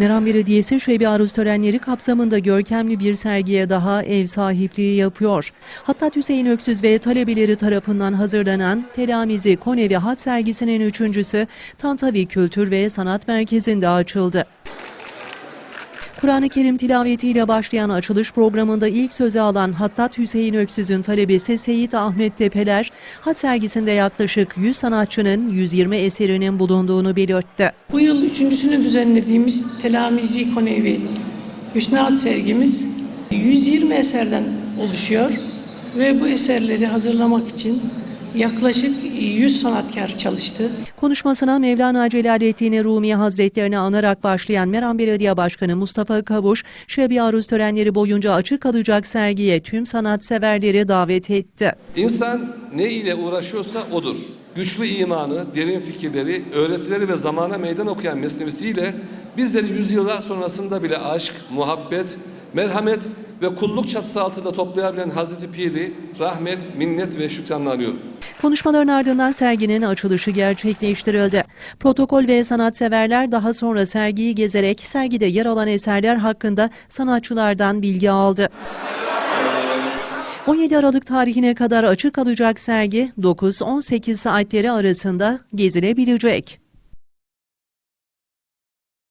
Meram Belediyesi Şebi Aruz törenleri kapsamında görkemli bir sergiye daha ev sahipliği yapıyor. Hatta Hüseyin Öksüz ve talebeleri tarafından hazırlanan Telamizi Konevi Hat sergisinin üçüncüsü Tantavi Kültür ve Sanat Merkezi'nde açıldı. Kur'an-ı Kerim tilavetiyle başlayan açılış programında ilk sözü alan Hattat Hüseyin Öksüz'ün talebesi Seyit Ahmet Tepeler, hat sergisinde yaklaşık 100 sanatçının 120 eserinin bulunduğunu belirtti. Bu yıl üçüncüsünü düzenlediğimiz Telamizi Konevi Hüsnat sergimiz 120 eserden oluşuyor ve bu eserleri hazırlamak için yaklaşık 100 sanatkar çalıştı. Konuşmasına Mevlana Celaleddin Rumi Hazretlerini anarak başlayan Meram Belediye Başkanı Mustafa Kavuş, Şebi Aruz törenleri boyunca açık kalacak sergiye tüm sanatseverleri davet etti. İnsan ne ile uğraşıyorsa odur. Güçlü imanı, derin fikirleri, öğretileri ve zamana meydan okuyan mesnevisiyle bizleri yüzyıllar sonrasında bile aşk, muhabbet, merhamet ve kulluk çatısı altında toplayabilen Hazreti Pir'i rahmet, minnet ve şükranla anıyorum. Konuşmaların ardından serginin açılışı gerçekleştirildi. Protokol ve sanatseverler daha sonra sergiyi gezerek sergide yer alan eserler hakkında sanatçılardan bilgi aldı. 17 Aralık tarihine kadar açık kalacak sergi 9-18 saatleri arasında gezilebilecek.